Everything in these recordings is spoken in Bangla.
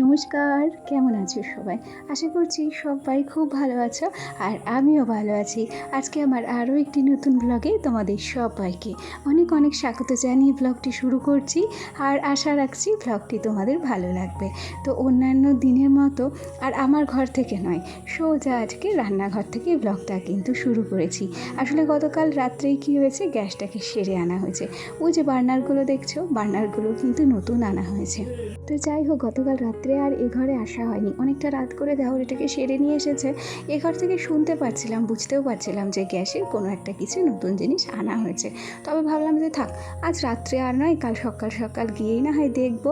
নমস্কার, কেমন আছো সবাই? আশা করছি সবাই খুব ভালো আছো আর আমিও ভালো আছি। আজকে আমার আরও একটি নতুন ব্লগে তোমাদের সবাইকে অনেক অনেক স্বাগত জানিয়ে ব্লগটি শুরু করছি আর আশা রাখছি ব্লগটি তোমাদের ভালো লাগবে। তো অন্যান্য দিনের মতো আর আমার ঘর থেকে নয়, সোজা আজকে রান্নাঘর থেকে ব্লগটা কিন্তু শুরু করেছি। আসলে গতকাল রাত্রেই কী হয়েছে, গ্যাসটাকে সেরে আনা হয়েছে। ওই যে বার্নারগুলো দেখছ, বার্নারগুলো কিন্তু নতুন আনা হয়েছে। তো যাই হোক, গতকাল রাত্রে আর এ ঘরে আসা হয়নি। অনেকটা রাত করে দেওয়ার এটাকে সেরে নিয়ে এসেছে। এ ঘর থেকে শুনতে পাচ্ছিলাম বুঝতেও পারছিলাম যে গ্যাসের কোনো একটা কিছু নতুন জিনিস আনা হয়েছে। তবে ভাবলাম যে থাক, আজ রাত্রে আর নয়, কাল সকাল সকাল গিয়েই না হয় দেখব।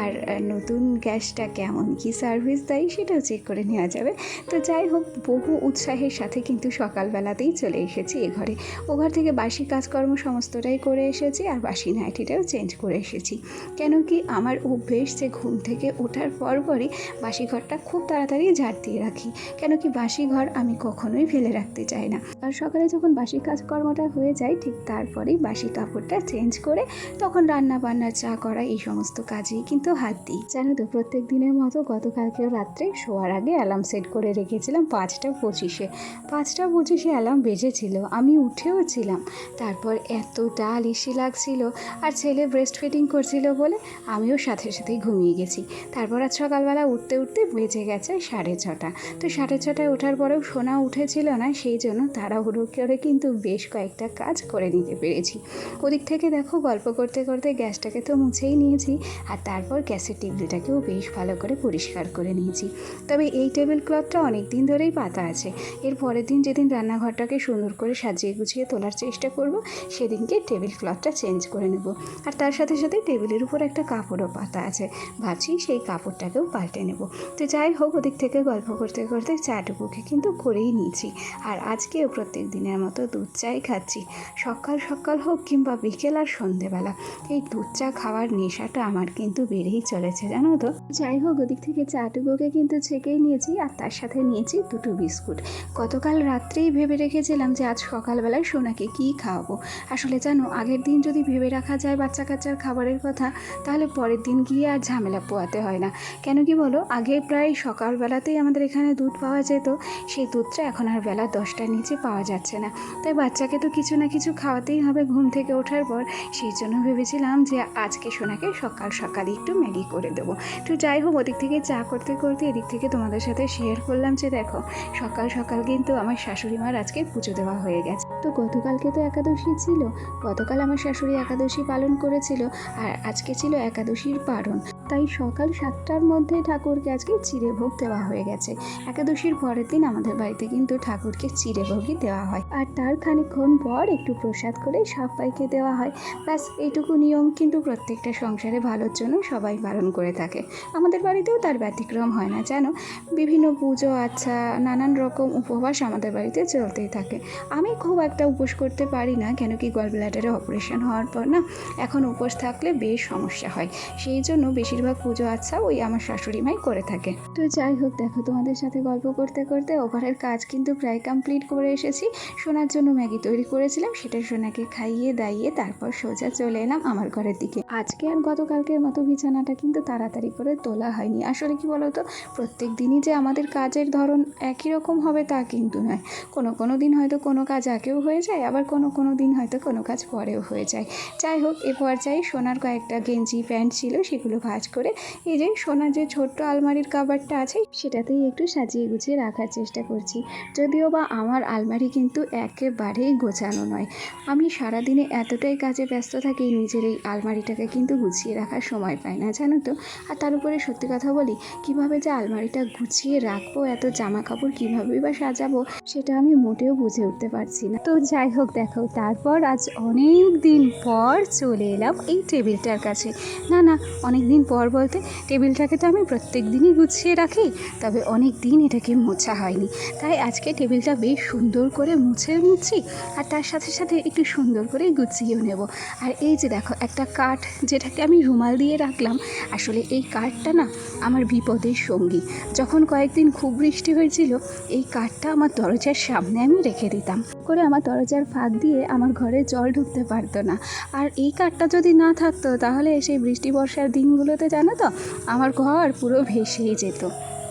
আর নতুন গ্যাসটা কেমন, কি সার্ভিস দেয় সেটাও চেক করে নেওয়া যাবে। তো যাই হোক, বহু উৎসাহের সাথে কিন্তু সকালবেলাতেই চলে এসেছি এ ঘরে। ও ঘর থেকে বাসি কাজকর্ম সমস্তটাই করে এসেছি আর বাসি নাইটিটাও চেঞ্জ করে এসেছি। কেন কি আমার অভ্যেস যে ঘুম থেকে ওঠার পরপরই বাসি ঘরটা খুব তাড়াতাড়ি ঝাড় দিয়ে রাখি। কেন কি বাসি ঘর আমি কখনোই ফেলে রাখতে চাই না। আর সকালে যখন বাসি কাজকর্মটা হয়ে যায়, ঠিক তারপরেই বাসি কাপড়টা চেঞ্জ করে তখন রান্না বান্না চা করা, এই সমস্ত কাজেই কিন্তু হাত দিই। জানো তো, প্রত্যেক দিনের মতো গতকালকেও রাত্রে শোয়ার আগে অ্যালার্ম সেট করে রেখেছিলাম পাঁচটা পঁচিশে। পাঁচটা পঁচিশে অ্যালার্ম বেজেছিল, আমি উঠেও ছিলাম। তারপর এতটা আলিশি লাগছিল, আর ছেলে ব্রেস্ট ফিডিং করছিল বলে আমিও সাথে সাথেই ঘুমিয়ে গেছি। তারপর আজ সকালবেলা উঠতে উঠতে বেজে গেছে সাড়ে ছটা। তো সাড়ে ছটায় ওঠার পরেও সোনা উঠেছিল না, সেই জন্য তারা তাড়াহুড়ো করে কিন্তু বেশ কয়েকটা কাজ করে নিতে পেরেছি। ওদিক থেকে দেখো গল্প করতে করতে গ্যাসটাকে তো মুছেই নিয়েছি, আর তারপর গ্যাসের টেবিলটাকেও বেশ ভালো করে পরিষ্কার করে নিয়েছি। তবে এই টেবিল ক্লথটা অনেক দিন ধরেই পাতা আছে। এর পরের দিন যেদিন রান্নাঘরটাকে সুন্দর করে সাজিয়ে গুছিয়ে তোলার চেষ্টা করব, সেদিনকে টেবিল ক্লথটা চেঞ্জ করে নেব। আর তার সাথে সাথে টেবিলের উপর একটা কাপড়ও পাতা আছে। ভাবছি সেই কাপড়টাকেও পাল্টে নেব। তো যাই হোক, ওদিক থেকে গল্প করতে করতে চাটুকুকে কিন্তু করেই নিয়েছি। আর আজকেও প্রত্যেক দিনের মতো দুধ চাই খাচ্ছি। সকাল সকাল হোক কিংবা বিকেল আর সন্ধেবেলা, এই দুধ চা খাওয়ার নেশাটা আমার কিন্তু বেড়েই চলেছে, জানো তো? যাই হোক, ওদিক থেকে চাটুকুকে কিন্তু ছেঁকেই নিয়েছি, আর তার সাথে নিয়েছি দুটো বিস্কুট। গতকাল রাত্রেই ভেবে রেখেছিলাম যে আজ সকালবেলায় সোনাকে কী খাওয়াবো। আসলে জানো, আগের দিন যদি ভেবে রাখা যায় বাচ্চা কাচ্চার খাবারের কথা, তাহলে পরের দিন গিয়ে আর ঝামেলা পোয়াতে হয় না। কেন কি বলো? আগে প্রায় সকালবেলাতেই আমাদের এখানে দুধ পাওয়া যেত। সেই দুধটা এখন আর বেলা দশটার নিচে পাওয়া যাচ্ছে না। তাই বাচ্চাকে তো কিছু না কিছু খাওয়াতেই হবে ঘুম থেকে ওঠার পর। সেই জন্য ভেবেছিলাম যে আজকে সোনাকে সকাল সকালই একটু ম্যাগি করে দেবো। তো যাই হোক, ওদিক থেকে চা করতে করতে এদিক থেকে তোমাদের সাথে শেয়ার করলাম যে দেখো, সকাল সকাল কিন্তু আমার শাশুড়ি মার আজকে পুজো দেওয়া হয়ে গেছে। তো গতকালকে তো একাদশী ছিল। গতকাল আমার শাশুড়ি একাদশী পালন করেছিল। আর আজকে ছিল একাদশীর পারণ। তাই সকাল সাতটার মধ্যে ঠাকুরকে আজকে চিড়ে ভোগ দেওয়া হয়ে গেছে। একাদশীর পরের দিন আমাদের বাড়িতে কিন্তু ঠাকুরকে চিড়ে ভোগই দেওয়া হয়। আর তার খানিকক্ষণ পর একটু প্রসাদ করে সবাইকে দেওয়া হয়। ব্যাস, এইটুকু নিয়ম কিন্তু প্রত্যেকটা সংসারে ভালোর জন্য সবাই পালন করে থাকে। আমাদের বাড়িতেও তার ব্যতিক্রম হয় না, জানো? বিভিন্ন পুজো আচ্ছা নানান রকম উপবাস আমাদের বাড়িতে চলতেই থাকে। আমি খুব একটা উপোস করতে পারি না, কেন কি গল ব্লাডারে অপারেশন হওয়ার পর, না? এখন উপোস থাকলে বেশ সমস্যা হয়। সেই জন্য বেশিরভাগ পুজো আচ্ছা ওই আমার শাশুড়ি মাই করে থাকে। তো যাই হোক, দেখো তোমাদের সাথে গল্প করতে করতে ওভারের কাজ কিন্তু প্রায় কমপ্লিট করে এসেছি। সোনার জন্য ম্যাগি তৈরি করেছিলাম, সেটা সোনাকে খাইয়ে দাইয়ে তারপর সোজা চলে এলাম আমার ঘরের দিকে। আজকে আর গতকালকের মতো বিছানাটা কিন্তু তাড়াতাড়ি করে তোলা হয়নি। আসলে কি বলতো, প্রত্যেক দিনই যে আমাদের কাজের ধরন একই রকম হবে তা কিন্তু নয়। কোনো কোনো দিন হয়তো কোনো কাজ আগেও হয়ে যায়, আবার কোনো কোনো দিন হয়তো কোনো কাজ পরেও হয়ে যায়। যাই হোক, এ পর্যায়ে সোনার কয়েকটা গেঞ্জি প্যান্ট ছিল, সেগুলো ভাঁজ করে এই যে সোনার যে ছোট্ট আলমারির কাবারটা আছে, সেটাতেই একটু সাজিয়ে গুছিয়ে রাখার চেষ্টা করছি। যদিও বা আমার আলমারি কিন্তু একেবারেই গোছানো নয়। আমি সারাদিনে এতটাই কাজে ব্যস্ত থাকি, নিজের এই আলমারিটাকে কিন্তু গুছিয়ে রাখার সময় পাই না, জানো তো? আর তার উপরে সত্যি কথা বলি, কীভাবে যে আলমারিটা গুছিয়ে রাখব, এত জামা কাপড় কীভাবে বা সাজাবো, সেটা আমি মোটেও বুঝে উঠতে পারছি না। তো যাই হোক, দেখো, তারপর আজ অনেক দিন পর চলে এলাম এই টেবিলটার কাছে। না না অনেক দিন পর বলতে টেবিলটাকে তো আমি প্রত্যেক দিনই গুছিয়ে রাখি, তবে অনেক দিন এটাকে মোছা হয়নি। তাই আজকে টেবিলটা বেশ সুন্দর করে মুছে নিচ্ছি আর তার সাথে সাথে একটু সুন্দর করে গুছিয়েও নেব। আর এই যে দেখো, একটা কাঠ যেটাকে আমি রুমাল দিয়ে রাখলাম, আসলে এই কাঠটা না আমার বিপদের সঙ্গী। যখন কয়েকদিন খুব বৃষ্টি হয়েছিল, এই কাঠটা আমার দরজার সামনে আমি রেখে দিতাম। করে আমার দরজার ফাঁক দিয়ে আমার ঘরে জল ঢুকতে পারতো না। আর এই কাঠটা যদি না থাকতো, তাহলে সেই বৃষ্টি বর্ষার দিনগুলোতে জানো তো? আমার ঘর পুরো ভেসেই যেত।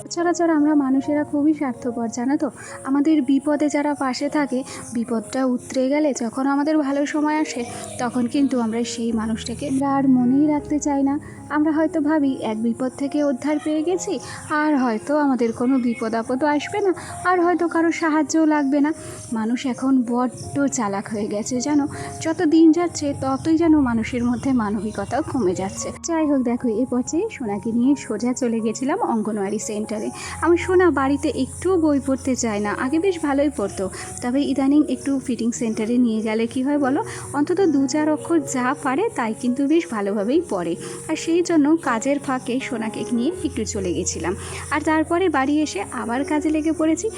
সচরাচর আমরা মানুষেরা খুবই স্বার্থপর, জানো তো? আমাদের বিপদে যারা পাশে থাকে, বিপদটা উতরে গেলে যখন আমাদের ভালো সময় আসে, তখন কিন্তু আমরা সেই মানুষটাকে আমরা আর মনেই রাখতে চাই না। আমরা হয়তো ভাবি, এক বিপদ থেকে উদ্ধার পেয়ে গেছি, আর হয়তো আমাদের কোনো বিপদ আপদও আসবে না, আর হয়তো কারও সাহায্যও লাগবে না। মানুষ এখন বড্ড চালাক হয়ে গেছে, জানো? যত দিন যাচ্ছে, ততই যেন মানুষের মধ্যে মানবিকতাও কমে যাচ্ছে। যাই হোক, দেখো, এ পর্যায়ে সোনাকে নিয়ে সোজা চলে গেছিলাম অঙ্গনওয়াড়ি সেন্টারে আমার সোনা বাড়িতে একটুও বই পড়তে চায় না। আগে বেশ ভালোই পড়তো। তবে ইদানিং একটু ফিটিং সেন্টারে নিয়ে গেলে কি হয় বলো? অন্তত দু চার অক্ষর যা পারে তাই কিন্তু বেশ ভালোভাবেই পড়ে। আর সেই জন্য কাজের ফাঁকে সোনাকে নিয়ে একটু চলে গেছিলাম। আর তারপরে বাড়ি এসে আবার কাজে লেগে পড়েছি।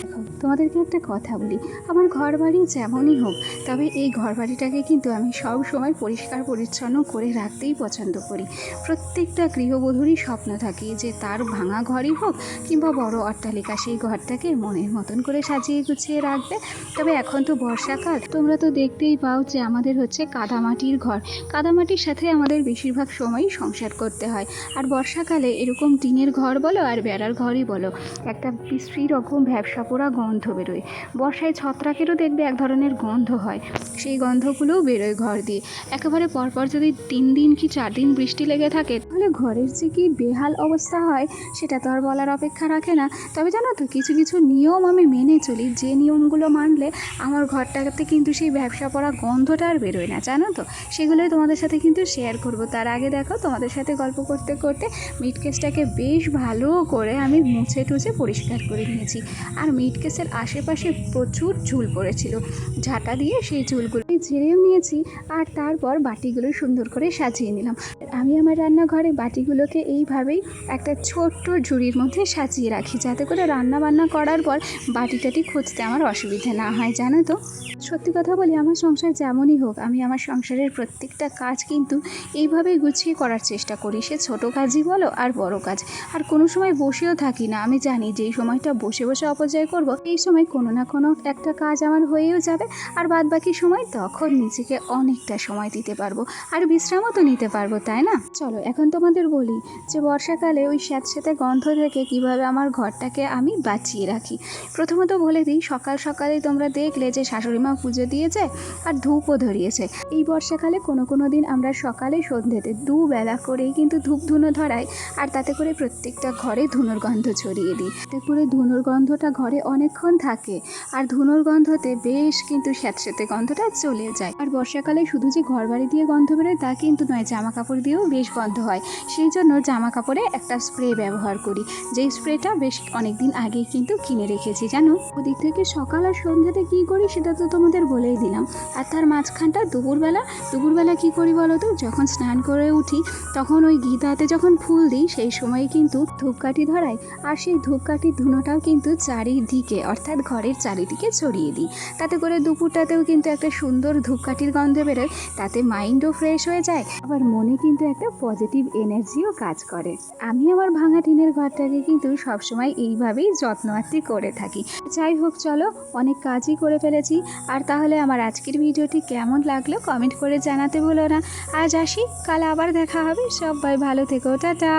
তোমাদেরকে একটা কথা বলি। আমার ঘর বাড়ি যেমনই হোক, তবে এই ঘর বাড়িটাকে কিন্তু আমি সব সময় পরিষ্কার পরিচ্ছন্ন করে রাখতেই পছন্দ করি। প্রত্যেকটা গৃহবধূরই স্বপ্ন থাকে যে তার ভাঙা ঘরই হোক কিংবা বড় অট্টালিকা সেই ঘরটাকে মনের মতন করে সাজিয়ে গুছিয়ে রাখবে। তবে এখন তো বর্ষাকাল। তোমরা তো দেখতেই পাও যে আমাদের হচ্ছে কাদামাটির ঘর। কাদামাটির সাথে আমাদের বেশিরভাগ সময়ই সংসার করতে হয়। আর বর্ষাকালে এরকম টিনের ঘর বলো আর বেড়ার ঘরই বলো, একটা বিশ্রী রকম ভ্যাবসা পোড়া গন্ধ বেরোয়। বর্ষায় ছত্রাকেরও দেখবে এক ধরনের গন্ধ হয়। সেই গন্ধগুলোও বেরোয় ঘর দিয়ে। একেবারে পরপর যদি তিন দিন কি চার দিন বৃষ্টি লেগে থাকে, তাহলে ঘরের যে কি বেহাল অবস্থা হয়, সেটা তো আর বলার অপেক্ষা রাখে না। তবে জানো তো, কিছু কিছু নিয়ম আমি মেনে চলি। যে নিয়মগুলো মানলে আমার ঘরটাতে কিন্তু সেই ব্যবসা পড়া গন্ধটা আর বেরোয় না, জানো তো? সেগুলোই তোমাদের সাথে কিন্তু শেয়ার করব। তার আগে দেখো, তোমাদের সাথে গল্প করতে করতে মিট কেসটাকে বেশ ভালো করে আমি মুছে টুছে পরিষ্কার করে নিয়েছি। আর মিট কেসের আশেপাশে প্রচুর ঝুল পড়েছিল। ঝাঁটা দিয়ে সেই ঝুলগুলো ঝেড়েও নিয়েছি আর তারপর বাটিগুলো সুন্দর করে সাজিয়ে নিলাম। আমি আমার রান্নাঘরে বাটিগুলোকে এইভাবেই একটা ছোট্ট ঝুড়ির মধ্যে সাজিয়ে রাখি, যাতে করে রান্না বান্না করার পর বাটিটাটি খুঁজতে আমার অসুবিধা না হয়, জানো তো? সত্যি কথা বলি, আমার সংসার যেমনই হোক, আমি আমার সংসারের প্রত্যেকটা কাজ কিন্তু এইভাবেই গুছিয়ে করার চেষ্টা করি। সে ছোটো কাজই বলো আর বড় কাজ। আর কোনো সময় বসেও থাকি না। আমি জানি যেই সময়টা বসে বসে অপচয় করব, এই সময় কোনো না কোনো একটা কাজ আমার হয়েও যাবে। আর বাদ বাকি সময় তখন নিজেকে অনেকটা সময় দিতে পারব। আর বিশ্রামও তো নিতে পারব, তাই না? চলো, এখন তোমাদের বলি যে বর্ষাকালে ওই স্যাঁতস্যাঁতে গন্ধ থেকে কীভাবে আমার ঘরটাকে আমি বাঁচিয়ে রাখি। প্রথমত বলে দিই, সকাল সকালে তোমরা দেখলে যে শাশুড়ি মা পুজো দিয়েছে আর ধূপও ধরিয়েছে। এই বর্ষাকালে কোনো কোনো দিন আমরা সকালে সন্ধ্যেতে দুবেলা করেই কিন্তু ধূপ ধুনো ধরাই আর তাতে করে প্রত্যেকটা ঘরে ধুনোর গন্ধ ছড়িয়ে দিই। তাতে করে ধুনোর গন্ধটা ঘরে অনেকক্ষণ থাকে আর ধুনোর গন্ধতে বেশ কিন্তু স্যাঁতস্যাঁতে গন্ধটা চলে যায়। আর বর্ষাকালে শুধু যে ঘর বাড়ি দিয়ে গন্ধ বেরোয় তা কিন্তু নয় জামা কাপড় দিয়েও বেশ গন্ধ হয়। সেই জন্য জামা কাপড়ে একটা স্প্রে ব্যবহার করি। যেই স্প্রেটা বেশ অনেক দিন আগেই কিন্তু কিনে রেখেছি, জানো? ওদিক থেকে সকাল আর সন্ধ্যাতে কী করি সেটা তো তোমাদের বলেই দিলাম। আর তার মাঝখানটা দুপুরবেলা দুপুরবেলা কী করি বলো তো? যখন স্নান করে উঠি, তখন ওই গীতাতে যখন ফুল দিই, সেই সময় কিন্তু ধূপকাঠি ধরাই। আর সেই ধূপকাঠির ধুনোটাও কিন্তু চারিদিকে, অর্থাৎ ঘরের চারিদিকে ছড়িয়ে দিই। তাতে করে দুপুরটাতেও কিন্তু একটা সুন্দর ধূপকাঠির গন্ধ বেরোয়, তাতে মাইন্ডও ফ্রেশ হয়ে যায়, আবার মনে কিন্তু একটা পজিটিভ এনার্জিও কাজ করে। আমি আমার ভাঙা টিনের ঘরটাকে কিন্তু সবসময় এইভাবেই যত্ন আত্তি করে থাকি। যাই হোক, চলো, অনেক কাজই করে ফেলেছি। আর তাহলে আমার আজকের ভিডিওটি কেমন লাগল কমেন্ট করে জানাতে বলো না। আজ আসি, কাল আবার দেখা হবে। সবাই ভালো থেকো, টাটা।